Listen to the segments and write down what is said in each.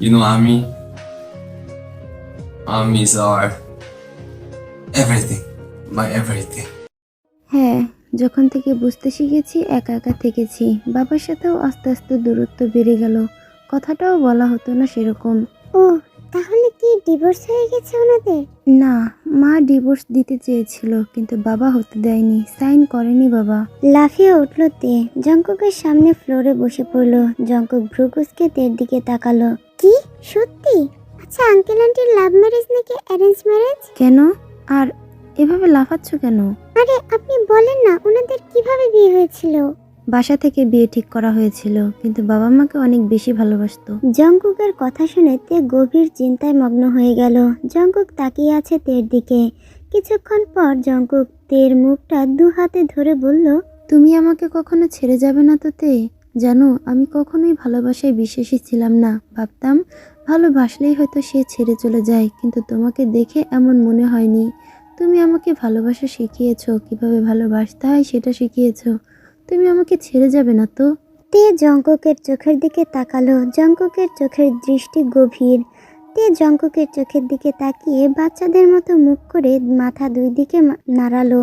You know, Ami. Ami's are everything. My everything. হ্যাঁ যখন থেকে বুঝতে শিখেছি একা একা থেকেছি। বাবার সাথেও আস্তে আস্তে দূরত্ব বেড়ে গেল। কথাটাও বলা হতো না সেরকম। ও তাহলে কি ডিভোর্স হয়ে গেছে ওনাদের? না মা ডিভোর্স দিতে চেয়েছিল কিন্তু বাবা হতে দেয়নি। সাইন করেনি বাবা। লাফিয়ে উঠল তে। জঙ্ককের সামনে ফ্লোরে বসে পড়ল। জঙ্কুক ভ্রুকুসকে তের দিকে তাকালো। কি? সত্যি? আচ্ছা আঙ্কেল আন্টির লাভ ম্যারেজ নাকি অ্যারেঞ্জ ম্যারেজ কেন? আর এভাবে লাফাচ্ছ কেন? আরে আপনি বলেন না ওনাদের কীভাবে বিয়ে হয়েছিল? বাসা থেকে বিয়ে ঠিক করা হয়েছিল কিন্তু বাবা মাকে অনেক বেশি ভালোবাসতো। জঙ্কুকের কথা শুনে তে গভীর চিন্তায় মগ্ন হয়ে গেল। জঙ্কুক তাকিয়ে আছে তের দিকে। কিছুক্ষণ পর জঙ্কুক তের মুখটা দু হাতে ধরে বলল তুমি আমাকে কখনো ছেড়ে যাবে না তো তে? জানো, আমি কখনোই ভালোবাসায় বিশ্বাসী ছিলাম না। ভাবতাম, ভালোবাসলেই হয়তো সে ছেড়ে চলে যায়, কিন্তু তোমাকে দেখে এমন মনে হয়নি। তুমি আমাকে ভালোবাসা শিখিয়েছো, কীভাবে ভালোবাসতে হয় সেটা শিখিয়েছো। তুমি আমাকে ছেড়ে যাবে না তো? তে জঙ্ককের চোখের দিকে তাকালো, জঙ্ককের চোখের দৃষ্টি গভীর। তে জঙ্ককের চোখের দিকে তাকিয়ে বাচ্চাদের মতো মুখ করে মাথা দুই দিকে নাড়ালো।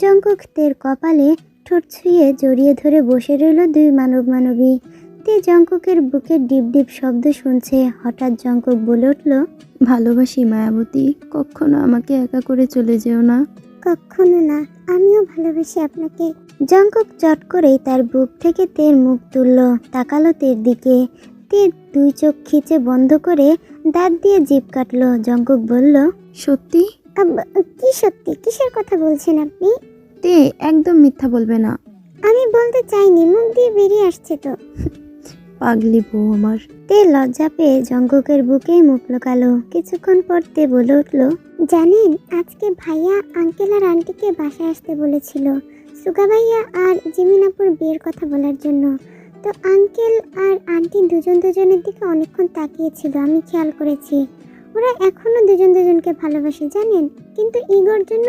জঙ্কুক তের কপালে ঠোঁট ছুঁয়ে জড়িয়ে ধরে বসে রইল দুই মানব মানবী। তে জঙ্ককের বুকে ডিপ ডিপ শব্দ শুনছে। হঠাৎ জঙ্কক বলে উঠল ভালোবাসি মায়াবতী কখনো আমাকে একা করে চলে যেও না। কখনো না আমিও ভালোবাসি আপনাকে। জঙ্কক চট করেই তার বুক থেকে তের মুখ তুলল তাকালো তের দিকে। তে দুই চোখ খিচে বন্ধ করে দাঁত দিয়ে জিভ কাটলো। জঙ্কক বলল সত্যি? "আব- কি সত্যি? কিসের কথা বলছেন আপনি? তে একদম মিথ্যা বলবে না। আমি বলতে চাইনি মুখ দিয়ে বেরিয়ে আসছে তো। পাগলি বউ আমার। তে লজ্জা পেয়ে জঙ্গকের বুকে মুখ লোকালো। কিছুক্ষণ পর তে বলে উঠল জানেন আজকে ভাইয়া আঙ্কেল আর আন্টিকে বাসায় আসতে বলেছিল। সুগা ভাইয়া আর জিমিনাপুর বিয়ের কথা বলার জন্য। তো আঙ্কেল আর আন্টি দুজন দুজনের দিকে অনেকক্ষণ তাকিয়েছিল আমি খেয়াল করেছি। ওরা এখনও দুজন দুজনকে ভালোবাসে জানেন? কিন্তু ইগোর জন্য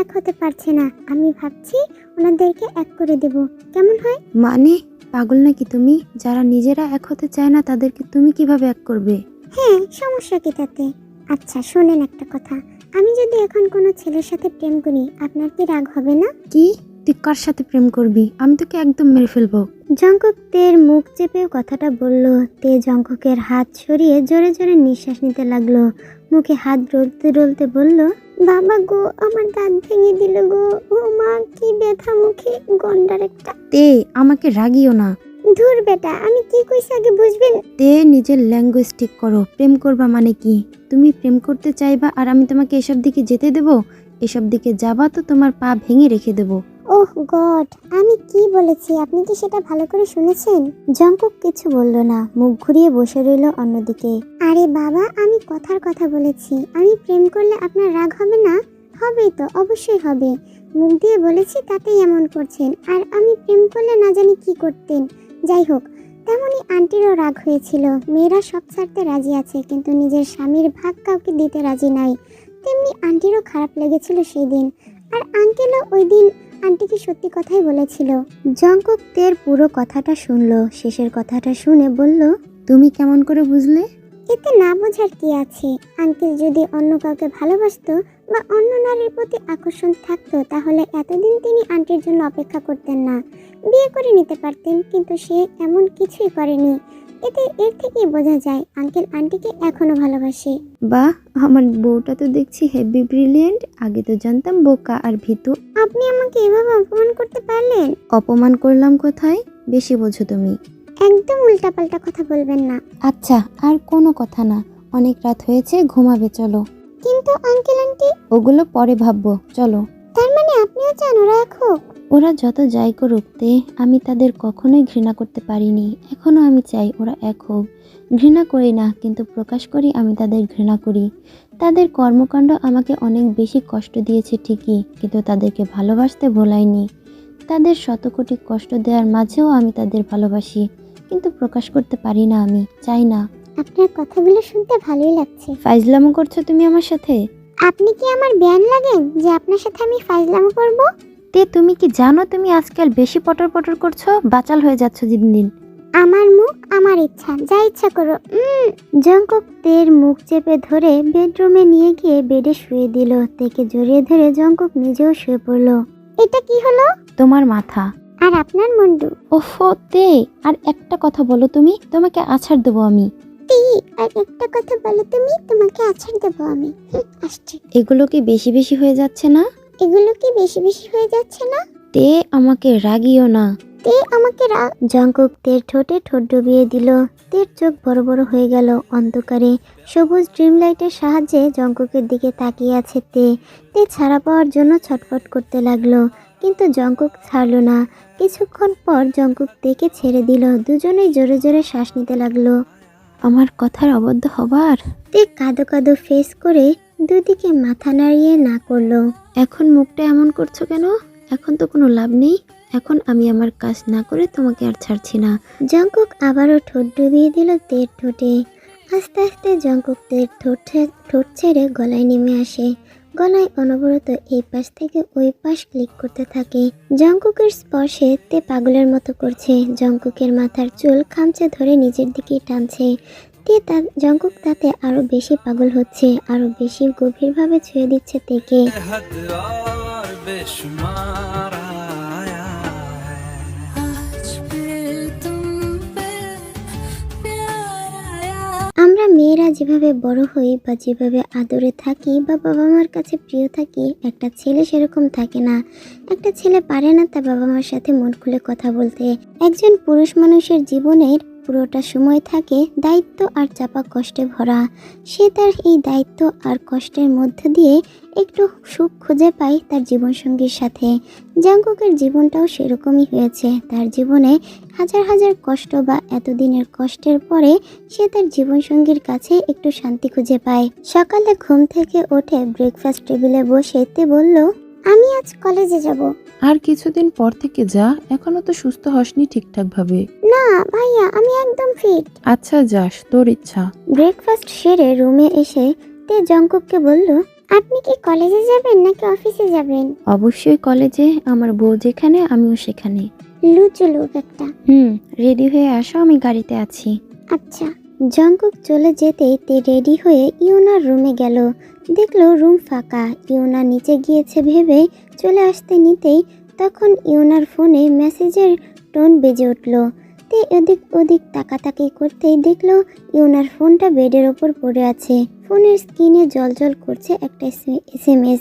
এক হতে পারছে না। আমি ভাবছি ওনাদেরকে এক করে দেব। কেমন হয়? মানে? পাগল নাকি তুমি? যারা নিজেরা এক হতে চায় না তাদেরকে তুমি কীভাবে এক করবে? হ্যাঁ সমস্যা কি তাতে? আচ্ছা শোনেন একটা কথা। আমি যদি এখন কোনো ছেলের সাথে প্রেম করি আপনার কি রাগ হবে না? কি? তুই কার সাথে প্রেম করবি? আমি তোকে একদম মেরে ফেলব। জঙ্কক তের মুখ চেপে কথাটা বলল। তে জঙ্ককের হাত সরিয়ে জোরে জোরে নিঃশ্বাস নিতে লাগল। মুখে হাত ডলতে ডলতে বলল বাবা গো আমার দাঁত ভেঙে দিল গো। ও মা কি ব্যথা মুখে গন্ডার একটা। তে আমাকে রাগিও না। ধুর বেটা আমি কি কইছি আগে বুঝবেন? তে নিজের ল্যাঙ্গুয়েজ ঠিক করো। প্রেম করবা মানে কি? তুমি প্রেম করতে চাইবা আর আমি তোমাকে এসব দিকে যেতে দেব? এসব দিকে যাবা তো তোমার পা ভেঙে রেখে দেবো। ওহ গড, আমি কি বলেছি? আপনি কি সেটা ভালো করে শুনেছেন? জঙ্কুক কিছু বলল না, মুখ ঘুরিয়ে বসে রইল অন্যদিকে। আরে বাবা, আমি কথার কথা বলেছি। আমি প্রেম করলে আপনার রাগ হবে না? হবেই তো, অবশ্যই হবে। মুখ দিয়ে বলেছি তাতেই এমন করছেন। আর আমি প্রেম করলে না জানি কি করতেন। যাই হোক, তেমনই আন্টিরও রাগ হয়েছিল। মেয়েরা সব ছাড়তে রাজি আছে, কিন্তু নিজের স্বামীর ভাগ কাউকে দিতে রাজি নাই। তেমনি আন্টিরও খারাপ লেগেছিল সেই দিন। আর আঙ্কেলও ওই দিন আন্টিকে সত্যি কথাই বলেছিল। জঙ্কক তের পুরো কথাটা শুনলো, শেষের কথাটা শুনে বলল, তুমি কেমন করে বুঝলে? এতে না বোঝার কি আছে? আঙ্কেল যদি অন্য কাউকে ভালোবাসতো বা অন্য নারীর প্রতি আকর্ষণ থাকতো, তাহলে এতদিন তিনি আন্টির জন্য অপেক্ষা করতেন না। বিয়ে করে নিতে পারতেন, কিন্তু সে এমন কিছুই করেনি। এতে এর থেকেই বোঝা যায় আঙ্কেল আন্টিকে এখনও ভালোবাসে। বাহ আমার বউটা তো দেখছি হেভি ব্রিলিয়েন্ট আগে তো জানতাম বোকা আর ভীতু। আপনি আমাকে এভাবে অপমান করতে পারলেন? অপমান করলাম কোথায়? বেশি বোঝো তুমি। একদম উল্টাপাল্টা কথা বলবেন না। আচ্ছা আর কোনো কথা না। অনেক রাত হয়েছে ঘুমাবে চলো। কিন্তু আঙ্কেল আন্টি ওগুলো পরে ভাববো চলো। তার মানে আপনিও চান ওরা হোক? ওরা যত যাই করুক তে আমি তাদের কখনোই ঘৃণা করতে পারিনি। এখনও আমি চাই ওরা এক হোক। ঘৃণা করি না কিন্তু প্রকাশ করি আমি তাদের ঘৃণা করি। তাদের কর্মকাণ্ড আমাকে অনেক বেশি কষ্ট দিয়েছে ঠিকই কিন্তু তাদেরকে ভালোবাসতে ভোলাইনি। তাদের শত কোটি কষ্ট দেওয়ার মাঝেও আমি তাদের ভালোবাসি কিন্তু প্রকাশ করতে পারি না আমি চাই না। আপনার কথাগুলো শুনতে ভালোই লাগছে। ফাইজলামো করছ তুমি আমার সাথে? আপনি কি আমার ব্যান লাগেন যে আপনার সাথে আমি ফাইজলামো করব? তে তুমি কি জানো তুমি আজকাল বেশি পটর পটর করছ? বাচাল হয়ে যাচ্ছ দিন দিন আমার মুখ আমার ইচ্ছা যা ইচ্ছা করো। জঙ্কক তের মুখ চেপে ধরে বেডরুমে নিয়ে গিয়ে বেডে শুয়ে দিল তেকে জড়িয়ে ধরে জঙ্কক নিজেও শুয়ে পড়ল। এটা কি হলো? তোমার মাথা। আর আপনার মুন্ডু? ওফো তে আর একটা কথা বলো তুমি তোমাকে আছাড় দেবো আমি। টি আর একটা কথা বলো তুমি তোমাকে আছাড় দেবো আমি। হুম, আসছে। এগুলো কি বেশি বেশি হয়ে যাচ্ছে না? এগুলো কি বেশি বেশি হয়ে যাচ্ছে না? তে আমাকে রাগিও না। তে আমাকে রাগ জঙ্কুক তের ঠোঁটে ঠোঁট ডুবিয়ে দিল। তের চোখ বড় বড় হয়ে গেল অন্ধকারে। সবুজ ড্রিম লাইটের সাহায্যে জঙ্কুকের দিকে তাকিয়ে আছে তে। তে ছাড়া পাওয়ার জন্য ছটফট করতে লাগল কিন্তু জঙ্কুক ছাড়লো না। কিছুক্ষণ পর জঙ্কুক তেকে ছেড়ে দিল। দুজনেই জোরে জোরে শ্বাস নিতে লাগল। আমার কথার অবদ্ধ হবার? তে কাঁদো কাঁদো ফেস করে দুদিকে মাথা নাড়িয়ে না করল। এখন মুখটা এমন করছ কেন? এখন তো কোনো লাভ নেই। এখন আমি আমার কাজ না করে তোমাকে আর ছাড়ছি না। জঙ্কুক আবারও ঠোঁট ডুবিয়ে দিল তের ঠোঁটে। আস্তে আস্তে জঙ্কুক তের ঠোঁট ঠোঁট ছেড়ে গলায় নেমে আসে। গলায় অনবরত এই পাশ থেকে ওই পাশ ক্লিক করতে থাকে। জঙ্কুকের স্পর্শে তে পাগলের মতো করছে। জঙ্কুকের মাথার চুল খামচে ধরে নিজের দিকে টানছে। দিয়ে তার জঙ্গক তাতে আরও বেশি পাগল হচ্ছে আরও বেশি গভীরভাবে ছুঁয়ে দিচ্ছে তেকে। আমরা মেয়েরা যেভাবে বড় হই বা যেভাবে আদরে থাকি বা বাবা মার কাছে প্রিয় থাকি একটা ছেলে সেরকম থাকে না। একটা ছেলে পারে না তার বাবা মার সাথে মন খুলে কথা বলতে। একজন পুরুষ মানুষের জীবনের পুরোটা সময় থাকে দায়িত্ব আর চাপা কষ্টে ভরা। সে তার এই দায়িত্ব আর কষ্টের মধ্য দিয়ে একটু সুখ খুঁজে পায় তার জীবনসঙ্গীর সাথে। জাঙ্কুকের জীবনটাও সেরকমই হয়েছে। তার জীবনে হাজার হাজার কষ্ট বা এতদিনের কষ্টের পরে সে তার জীবনসঙ্গীর কাছে একটু শান্তি খুঁজে পায়। সকালে ঘুম থেকে উঠে ব্রেকফাস্ট টেবিলে বসে তে বলল আমি আজ কলেজে যাব। আর কিছুদিন পর থেকে যা এখনও তো সুস্থ হসনি ঠিকঠাক ভাবে না ভাইয়া আমি একদম ফিট আচ্ছা যাস তোর ইচ্ছা। ব্রেকফাস্ট সেরে রুমে এসে তে জঙ্কুককে বলল আপনি কি কলেজে যাবেন নাকি অফিসে যাবেন? অবশ্যই কলেজে আমার বউ যেখানে আমিও সেখানে। লুচু লোক একটা। হুম রেডি হয়ে আসো আমি গাড়িতে আছি। আচ্ছা জঙ্কুক চলে যেতেই তে রেডি হয়ে ইউনার রুমে গেল। দেখল রুম ফাঁকা। ইউনা নিচে গিয়েছে ভেবে চলে আসতে নিতেই তখন ইউনার ফোনে মেসেজের টোন বেজে উঠল। তে এদিক ওদিক তাকাতাকি করতেই দেখল ইউনার ফোনটা বেডের ওপর পড়ে আছে। ফোনের স্ক্রিনে জলজল করছে একটা এস এম এস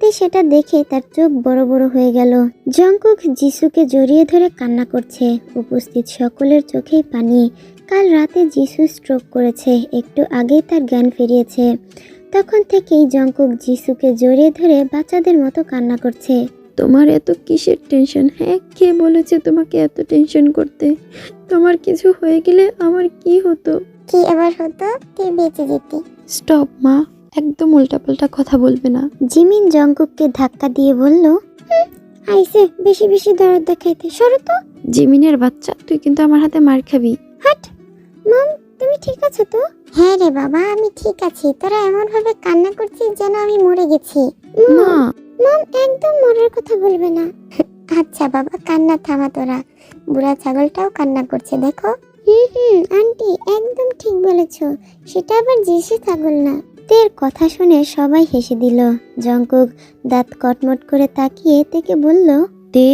তে সেটা দেখে তার চোখ বড় বড় হয়ে গেল। জঙ্কুক যিশুকে জড়িয়ে ধরে কান্না করছে। উপস্থিত সকলের চোখেই পানি। কাল রাতে যিশু স্ট্রোক করেছে। একটু আগেই তার জ্ঞান ফিরিয়েছে। তখন থেকেই জঙ্কুক যিশুকে জড়িয়ে ধরে বাচ্চাদের মতো কান্না করছে। তোমার এত কিসের টেনশন হ্যাঁ কে বলেছে তোমাকে এত টেনশন করতে? তোমার কিছু হয়ে গেলে আমার কি হতো? কি এবার হতো? তে বেঁচে যেতে? স্টপ মা। একদম উল্টাপাল্টা কথা বলবে না। জিমিন জঙ্কুককে ধাক্কা দিয়ে বলল আইসে বেশি বেশি দরদ দেখাইতে। সরো তো। জিমিনের বাচ্চা তুই কিন্তু আমার হাতে মার খাবি। হাট মম তুমি ঠিক আছো তো? হ্যাঁ রে বাবা আমি ঠিক আছি। তোরা এমন ভাবে কান্না করছিস যেন আমি মরে গেছি। মা মম একদম মরার কথা বলবে না। আচ্ছা বাবা কান্না থামা তোরা। বুড়া ছাগলটাও কান্না করছে দেখো। হুম হুম আন্টি একদম ঠিক বলেছ। সেটা আবার জেসি ছাগল না। তের কথা শুনে সবাই হেসে দিল। জঙ্কুক দাঁত কটমট করে তাকিয়ে তেকে বলল তে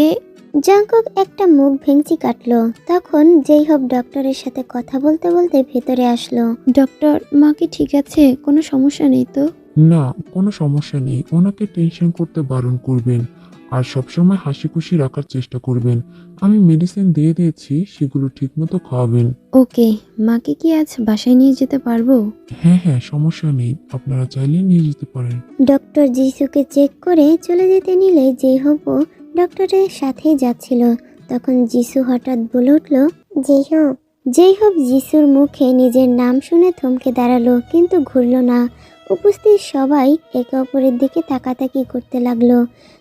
জঙ্কুক একটা মুখ ভেঙচি কাটলো। তখন যেই হোক ডক্টরের সাথে কথা বলতে বলতে ভেতরে আসলো। ডক্টর মা কি ঠিক আছে? কোনো সমস্যা নেই তো? না কোনো সমস্যা নেই। ওনাকে টেনশন করতে বারণ করবেন আর সবসময় হাসি খুশি রাখার চেষ্টা করবেন। আমি মেডিসিন দিয়ে দিয়েছি সেগুলো ঠিকমতো খাওয়াবেন। ওকে মাকে কি আজ বাসায় নিয়ে যেতে পারব? হ্যাঁ হ্যাঁ সমস্যা নেই। আপনারা চাইলে নিয়ে যেতে পারেন। ডক্টর যিশুকে চেক করে চলে যেতে নিলে যেই হোক ডক্টরের সাথেই যাচ্ছিল। তখন যিশু হঠাৎ বলে উঠল যেই হোক যেই হোক যিশুর মুখে নিজের নাম শুনে থমকে দাঁড়াল কিন্তু ঘুরল না। উপস্থিত সবাই একে অপরের দিকে তাকাতাকি করতে লাগল।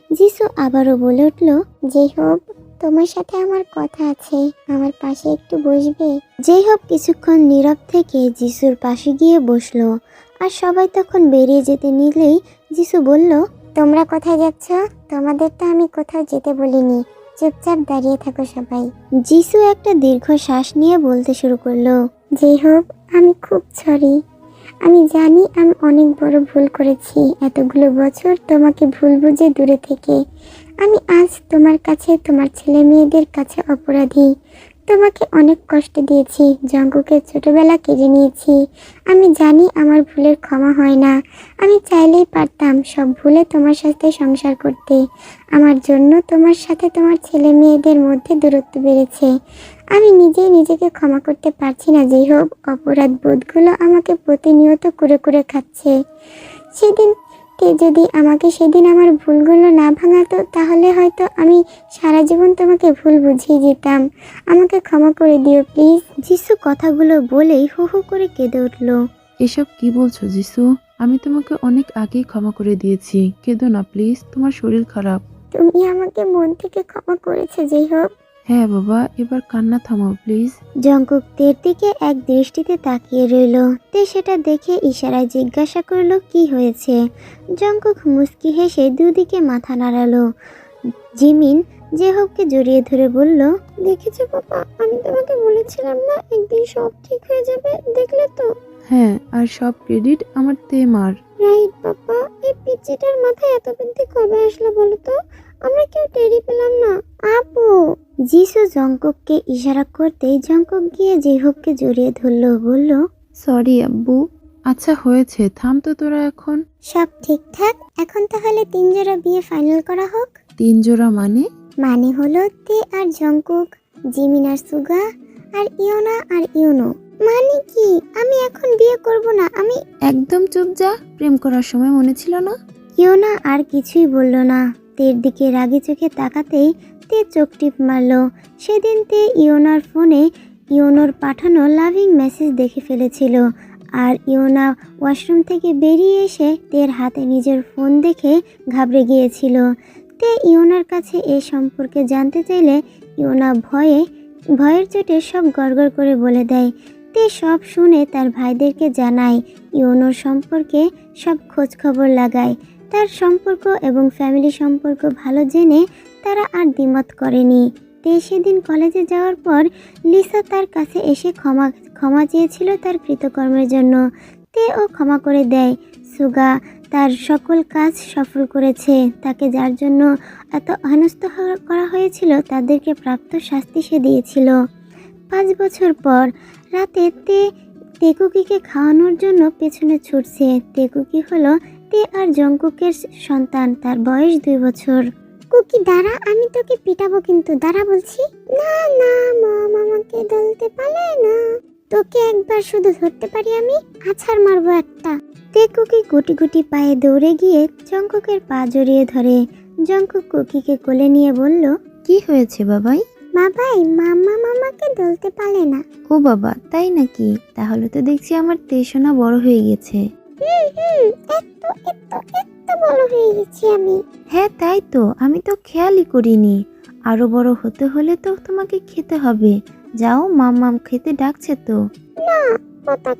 যিশু আবারও বলে উঠল যেই হোক তোমার সাথে আমার কথা আছে। আমার পাশে একটু বসবে? যেই হোক কিছুক্ষণ নীরব থেকে যিশুর পাশে গিয়ে বসল আর সবাই তখন বেরিয়ে যেতে নিলেই যিশু বলল তোমরা কোথায় যাচ্ছ? তোমাদের তো আমি কোথাও যেতে বলিনি। চুপচাপ দাঁড়িয়ে থাকো সবাই। যিশু একটা দীর্ঘ শ্বাস নিয়ে বলতে শুরু করল। যে হোক আমি খুব সরি আমি জানি আমি অনেক বড় ভুল করেছি। এতগুলো বছর তোমাকে ভুল বুঝে দূরে থেকে। আমি আজ তোমার কাছে তোমার ছেলে মেয়েদের কাছে অপরাধী। তোমাকে অনেক কষ্ট দিয়েছি। জঙ্কুকে ছোটবেলা কেড়ে নিয়েছি। আমি জানি আমার ভুলের ক্ষমা হয় না। আমি চাইলেই পারতাম সব ভুলে তোমার সাথে সংসার করতে। আমার জন্য তোমার সাথে তোমার ছেলে মেয়েদের মধ্যে দূরত্ব বেড়েছে। আমি নিজেই নিজেকে ক্ষমা করতে পারছি না, যেই হোক অপরাধ বোধগুলো আমাকে প্রতিনিয়ত করে কুরে খাচ্ছে। সেদিন তে যদি আমাকে সেদিন আমার ভুলগুলো না ভাঙাতো তাহলে হয়তো আমি সারা জীবন তোমাকে ভুল বুঝিয়ে যেতাম। আমাকে ক্ষমা করে দিও প্লিজ। যিশু কথাগুলো বলেই হু হু করে কেঁদে উঠল। এসব কি বলছো যিশু? আমি তোমাকে অনেক আগেই ক্ষমা করে দিয়েছি। কেঁদো না প্লিজ। তোমার শরীর খারাপ। তুমি আমাকে মন থেকে ক্ষমা করেছে যেই হোক। হ্যাঁ বাবা এবার কান্না থামাও প্লিজ জঙ্কুক তের দিকে এক দৃষ্টিতে তাকিয়ে রইল। তে সেটা দেখে ইশারায় জিজ্ঞাসা করল কি হয়েছে? জঙ্কুক মুস্কি হেসে দুদিকে মাথা নাড়ালো। জিমিন যে জেহবকে জড়িয়ে ধরে বলল দেখেছ বাবা আমি তোমাকে বলেছিলাম না একদিন সব ঠিক হয়ে যাবে দেখলে তো? হ্যাঁ আর সব ক্রেডিট আমার তে মার। রাইট বাবা এই পিচ্চিটার মাথায় এত বুদ্ধি কবে আসলো বলো তো? আমরা কেউ টেরি পেলাম না। আপু। যিশু জঙ্কুককে ইশারা করতেই জঙ্কুক গিয়ে জেহবকে জড়িয়ে ধরলো বলল সরি আব্বু। আচ্ছা হয়েছে। থাম তো তোরা এখন। সব ঠিকঠাক? এখন তাহলে তিন জোড়া বিয়ে ফাইনাল করা হোক? তিন জোড়া মানে? মানে হলো তে আর জঙ্কুক জিমিন আর সুগা আর ইয়োনা আর ইউনো মানে কি? আমি এখন বিয়ে করব না। আমি একদম চুপ যা। প্রেম করার সময় মনে ছিল না। ইয়োনা আর কিছুই বলল না। তের দিকে রাগি চোখে তাকাতেই তে চোখ টিপ মারল। সেদিন তে ইয়োনার ফোনে ইয়োনোর পাঠানো লাভিং মেসেজ দেখে ফেলেছিল। আর ইয়োনা ওয়াশরুম থেকে বেরিয়ে এসে তের হাতে নিজের ফোন দেখে ঘাবড়ে গিয়েছিল। তে ইয়োনার কাছে এ সম্পর্কে জানতে চাইলে ইয়োনা ভয়ে, ভয়ের চোটে সব গড়গড় করে বলে দেয়। তে সব শুনে তার ভাইদেরকে জানায় ইওনোর সম্পর্কে সব খোঁজ খবর লাগায়। তার সম্পর্ক এবং ফ্যামিলি সম্পর্ক ভালো জেনে তারা আর দ্বিমত করেনি। তে সেদিন কলেজে যাওয়ার পর লিসা তার কাছে এসে ক্ষমা ক্ষমা চেয়েছিল তার কৃতকর্মের জন্য। তে ও ক্ষমা করে দেয়। সুগা তার সকল কাজ সফল করেছে। তাকে যার জন্য এত হেনস্থ করা হয়েছিল তাদেরকে প্রাপ্ত শাস্তি সে দিয়েছিল। পাঁচ বছর পর রাতে তে তেকুকিকে খাওয়ানোর জন্য পেছনে ছুটছে। তেকুকি হলো তে আর জঙ্কুকের সন্তান তার বয়স দুই বছর। কুকি দাঁড়া আমি তোকে পিটাবো কিন্তু দাঁড়া বলছি। না না মম আমাকে দলতে পারে না। তোকে একবার শুধু ধরতে পারি আমি আছাড় মারবো একটা। তে কুকি গুটি গুটি পায়ে দৌড়ে গিয়ে জঙ্কুকের পা জড়িয়ে ধরে। জঙ্কুক কুকিকে কোলে নিয়ে বলল কি হয়েছে বাবাই? বাবাই মামা মামাকে দলতে পারে না। ও বাবা তাই নাকি? তাহলে তো দেখছি আমার তেসোনা বড় হয়ে গেছে। হুম হুম এত এত এত বড় হয়ে গেছি আমি। হ্যাঁ তাই তো। আমি তো খেয়ালই করিনি। আরও বড় হতে হলে তো তোমাকে খেতে হবে। যাও মাম খেতে ডাকছে তো। না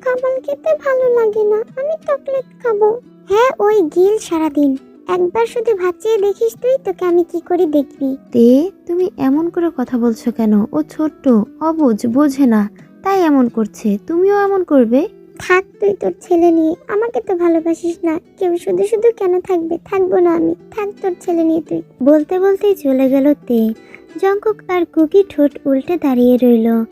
খাবার খেতে ভালো লাগে না। আমি চকলেট খাব। হ্যাঁ ওই গিল সারাদিন। একবার শুধু ভাত চেয়ে দেখিস তুই তোকে আমি কি করে দেখবি? তে তুমি এমন করে কথা বলছো কেন? ও ছোট্ট অবুঝ বোঝে না। তাই এমন করছে। তুমিও এমন করবে? থাক তুই তোর ছেলে নিয়ে, আমাকে তো ভালোবাসিস না। কেউ শুধু শুধু কেন থাকবে? থাকব না আমি। থাক তোর ছেলে নিয়ে তুই। বলতে বলতেই চলে গেল তে। জঙ্কুক আর কুকি ঠোঁট উল্টে দাঁড়িয়ে রইল।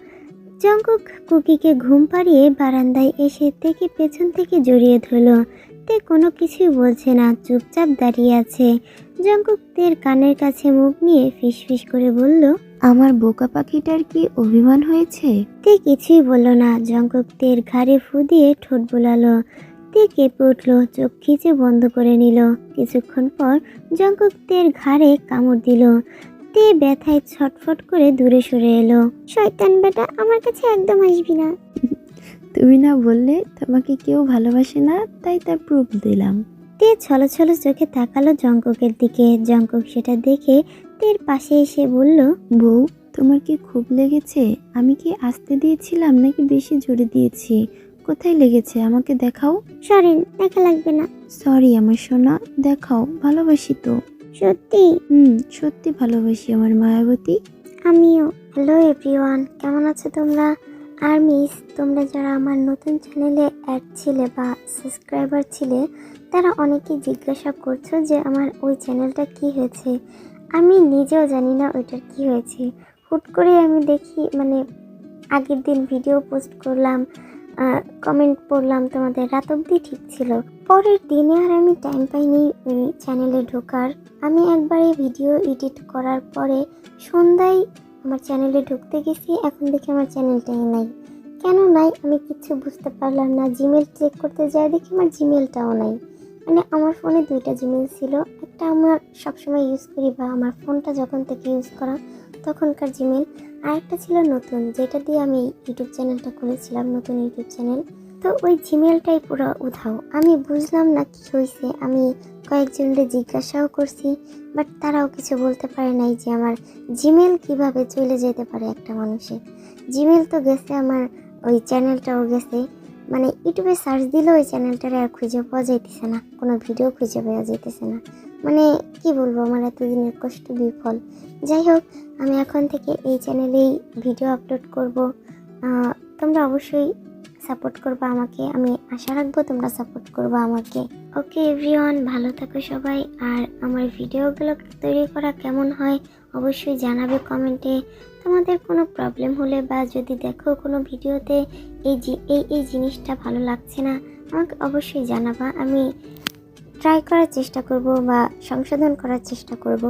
জঙ্কুক কুকিকে ঘুম পাড়িয়ে বারান্দায় এসে তেকে পেছন থেকে জড়িয়ে ধরল। তে কোনো কিছুই বলছে না, চুপচাপ দাঁড়িয়ে আছে। জঙ্কুক তের কানের কাছে মুখ নিয়ে ফিসফিস করে বলল আমার বোকা পাখিটার কি অভিমান হয়েছে? তে কিছুই বলল না জঙ্কুক তের ঘাড়ে ফু দিয়ে ঠোঁট বোলালো। তে কেঁপে উঠল চোখ খিচে বন্ধ করে নিল। কিছুক্ষণ পর জঙ্কুক তের ঘাড়ে কামড় দিল। তে ব্যথায় ছটফট করে দূরে সরে এলো। শয়তান বেটা আমার কাছে একদম আসবি না। তুমি না বললে তোমাকে কেউ ভালোবাসে না তাই তার প্রুফ দিলাম। তে ছলো ছলো চোখে তাকালো জঙ্কুকের দিকে। জঙ্কক সেটা দেখে তের পাশে এসে বলল বউ তোমার কি খুব লেগেছে? আমি কি আসতে দিয়েছিলাম নাকি বেশি জোরে দিয়েছি? কোথায় লেগেছে? আমাকে দেখাও। সরেন দেখা লাগবে না। সরি আমার সোনা দেখাও ভালোবাসি তো। সত্যি? হুম সত্যি ভালোবাসি আমার মায়াবতী। আমিও। হ্যালো এভরিওয়ান কেমন আছো তোমরা? আর মিস তোমরা যারা আমার নতুন চ্যানেলে অ্যাড ছিলে বা সাবস্ক্রাইবার ছিলে তারা অনেকেই জিজ্ঞাসা করছ যে আমার ওই চ্যানেলটা কি হয়েছে? আমি নিজেও জানি না ওইটার কি হয়েছে। হুট করে আমি দেখি মানে আগের দিন ভিডিও পোস্ট করলাম কমেন্ট পড়লাম, তোমাদের রাত অবধি ঠিক ছিল। পরের দিনে আর আমি টাইম পাইনি ওই চ্যানেলে ঢোকার। আমি একবারে ভিডিও এডিট করার পরে সন্ধ্যায় আমার চ্যানেলে ঢুকতে গেছি, এখন দেখি আমার চ্যানেলটাই নাই। কেন নাই? আমি কিছু বুঝতে পারলাম না। জিমেল চেক করতে যাই দেখি আমার জিমেলটাও নাই। মানে আমার ফোনে দুইটা জিমেল ছিল একটা আমার সবসময় ইউজ করি বা আমার ফোনটা যখন থেকে ইউজ করা, তখনকার জিমেল আর একটা ছিল নতুন, যেটা দিয়ে আমি ইউটিউব চ্যানেলটা খুলেছিলাম নতুন ইউটিউব চ্যানেল তো ওই জিমেলটাই পুরো উধাও। আমি বুঝলাম না কি হয়েছে আমি কয়েকজনকে জিজ্ঞাসাও করছি বাট তারাও কিছু বলতে পারে নাই যে আমার জিমেল কীভাবে চলে যেতে পারে একটা মানুষের। জিমেল তো গেছে আমার, ওই চ্যানেলটাও গেছে। মানে ইউটিউবে সার্চ দিলেও ওই চ্যানেলটারে আর খুঁজে পাওয়া যাইতেছে না, কোনো ভিডিও খুঁজে পাওয়া যাইতেছে না। মানে কি বলব, আমার এতদিনের কষ্ট বিফল। যাই হোক, আমি এখন থেকে এই চ্যানেলেই ভিডিও আপলোড করব। তোমরা অবশ্যই সাপোর্ট করবে আমাকে। আমি আশা রাখব তোমরা সাপোর্ট করবে আমাকে। ওকে এভরিওয়ান ভালো থাকো সবাই। আর আমার ভিডিওগুলো তৈরি করা কেমন হয় অবশ্যই জানাবে কমেন্টে। তোমাদের কোনো প্রবলেম হলে বা যদি দেখো কোনো ভিডিওতে এই এই এই জিনিসটা ভালো লাগছে না, আমাকে অবশ্যই জানাবা। আমি ট্রাই করার চেষ্টা করব বা সংশোধন করার চেষ্টা করব।